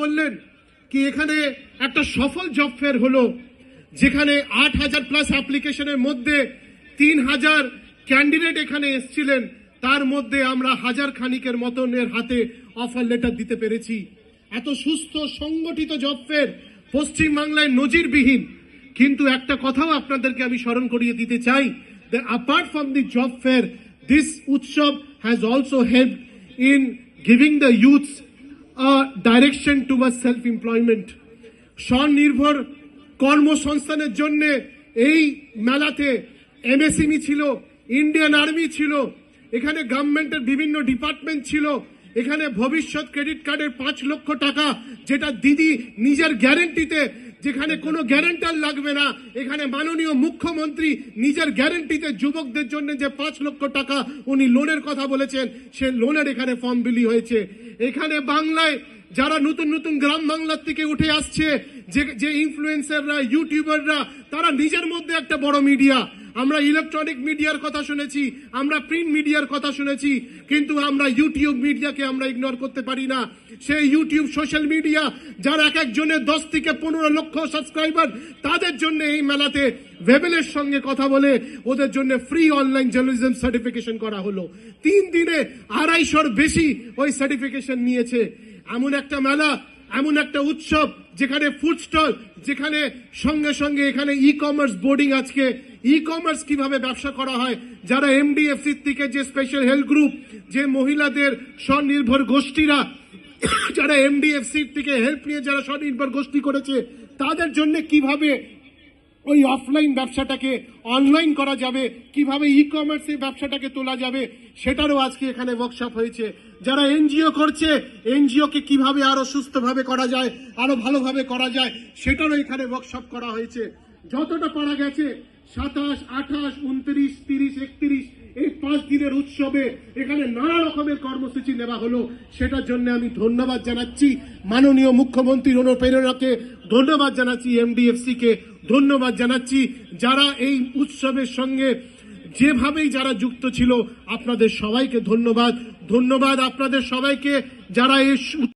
বললেন কি এখানে একটা সফল জব ফেয়ার হলো, যেখানে আট হাজার প্লাস অ্যাপ্লিকেশনের মধ্যে তিন হাজার ক্যান্ডিডেট এখানে এসছিলেন। তার মধ্যে আমরা হাজার খানিকের মতনের হাতে অফার লেটার দিতে পেরেছি। এত সুস্থ, সংগঠিত জব ফেয়ার পশ্চিমবাংলায় নজিরবিহীন। কিন্তু একটা কথাও আপনাদেরকে আমি স্মরণ করিয়ে দিতে চাই apart from the job fair, this utsav has also helped in giving the youths a direction towards self employment স্বনির্ভর কর্মসংস্থানের জন্য এই মেলাতে এমএসএমই ছিল ইন্ডিয়ান আর্মি ছিল, এখানে গভর্নমেন্টের বিভিন্ন ডিপার্টমেন্ট ছিল, এখানে ভবিষ্যৎ ক্রেডিট কার্ডের পাঁচ লক্ষ টাকা যেটা দিদি নিজের গ্যারেন্টিতে যেখানে কোনো গ্যারেন্টার লাগবে না, এখানে মাননীয় মুখ্যমন্ত্রী নিজের গ্যারেন্টিতে যুবকদের জন্য যে পাঁচ লক্ষ টাকা উনি লোনের কথা বলেছেন, সে লোনের এখানে ফর্ম বিলি হয়েছে। এখানে বাংলায় যারা নতুন নতুন গ্রাম বাংলার থেকে উঠে আসছে, যে যে ইনফ্লুয়েন্সাররা ইউটিউবাররা তারা নিজের মধ্যে একটা বড় মিডিয়া আমরা ইলেকট্রনিক মিডিয়ার কথা শুনেছি, আমরা প্রিন্ট মিডিয়ার কথা শুনেছি, কিন্তু আমরা ইউটিউব মিডিয়াকে আমরা ইগনোর করতে পারি না। সেই ইউটিউব সোশ্যাল মিডিয়া যার এক একজনের দশ থেকে পনেরো লক্ষ সাবস্ক্রাইবার তাদের জন্য এই মেলাতে ভেবেলের সঙ্গে কথা বলে ওদের জন্য ফ্রি অনলাইন জার্নালিজম সার্টিফিকেশন করা হলো। তিন দিনে আড়াইশোর বেশি ওই সার্টিফিকেশন নিয়েছে। এমন একটা মেলা এমন একটা উৎসব যেখানে ফুড স্টল যেখানে সঙ্গে সঙ্গে এখানে ই কমার্স বোর্ডিং আজকে। ই কমার্স কীভাবে ব্যবসা করা হয়? যারা এমডিএফসি থেকে যে স্পেশাল হেল্প গ্রুপ যে মহিলাদের স্বনির্ভর গোষ্ঠীরা, যারা এমডিএফসি থেকে হেল্প নিয়ে যারা স্বনির্ভর গোষ্ঠী করেছে, তাদের জন্য কীভাবে ওই অফলাইন ব্যবসাটাকে অনলাইন করা যাবে, কীভাবে ই কমার্সের ব্যবসাটাকে তোলা যাবে, সেটারও আজকে এখানে ওয়ার্কশপ হয়েছে। যারা এনজিও করছে এনজিও কে কীভাবে আরও সুস্থভাবে করা যায়, আরও ভালোভাবে করা যায়, সেটারও এখানে ওয়ার্কশপ করা হয়েছে। যতটা পারা গেছে, সাতাশ, আঠাশ, উনত্রিশ, তিরিশ, একত্রিশ, এই পাঁচ দিনের উৎসবে এখানে নানা রকমের কর্মসূচি নেওয়া হলো। সেটার জন্য আমি ধন্যবাদ জানাচ্ছি। মাননীয় মুখ্যমন্ত্রীর অনুপ্রেরণাকে ধন্যবাদ জানাচ্ছি এমডিএফসি কে ধন্যবাদ জানাচ্ছি। যারা এই উৎসবের সঙ্গে যেভাবেই যারা যুক্ত ছিল, আপনাদের সবাইকে ধন্যবাদ। ধন্যবাদ আপনাদের সবাইকে। যারা এই